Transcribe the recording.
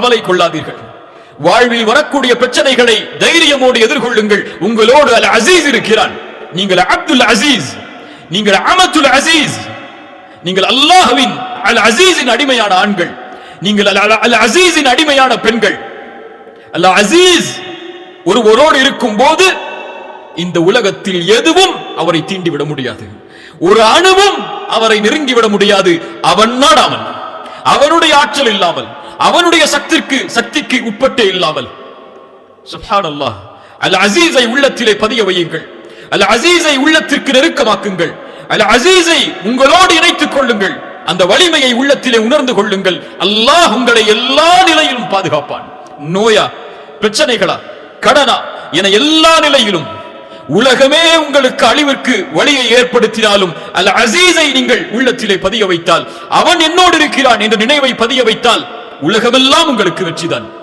கவலை கொள்ளாதீர்கள். வாழ்வில் வரக்கூடிய பிரச்சனைகளை தைரியமோடு எதிர்கொள்ளுங்கள். உங்களோடு அல் அசீஸ் இருக்கிறான். நீங்கள் அப்துல் அசீஸ் நீங்கள் அமத்துல் அசீஸ் நீங்கள் அல்லாஹுவின் அல் அசீஸின் அடிமையான ஆண்கள் நீங்கள் அல்- அல் அசீஸின் அடிமையான பெண்கள். அல் அசீஸ் ஒருவரோடு இருக்கும் போது இந்த உலகத்தில் எதுவும் அவரை தீண்டிவிட முடியாது. ஒரு அணுவும் அவரை நெருங்கிவிட முடியாது. அவன் நாடாமல் அவனுடைய ஆற்றல் இல்லாமல். அவனுடைய சக்திக்கு சக்திக்கு உட்பட்டே இல்லாமல். சுஹானல்லாஹ் அல் அசீஸை உள்ளத்திலே பதிய வையுங்கள். அல் அசீஸை உள்ளத்திற்கு நெருக்கமாக்குங்கள். அல் அசீஸை உங்களோடு இணைத்துக் கொள்ளுங்கள். அந்த வலிமையை உள்ளத்திலே உணர்ந்து கொள்ளுங்கள். அல்லாஹ் உங்களை எல்லா நிலையிலும் பாதுகாப்பான். நோயா பிரச்சனைகளா கடனா என எல்லா நிலையிலும். உலகமே உங்களுக்கு அழிவிற்கு வழியை ஏற்படுத்தினாலும் அல் அசீஸை நீங்கள் உள்ளத்திலே பதிய வைத்தால் அவன் என்னோடு இருக்கிறான் என்ற நினைவை பதிய வைத்தால் உலகமெல்லாம் உங்களுக்கு வெற்றிதான்.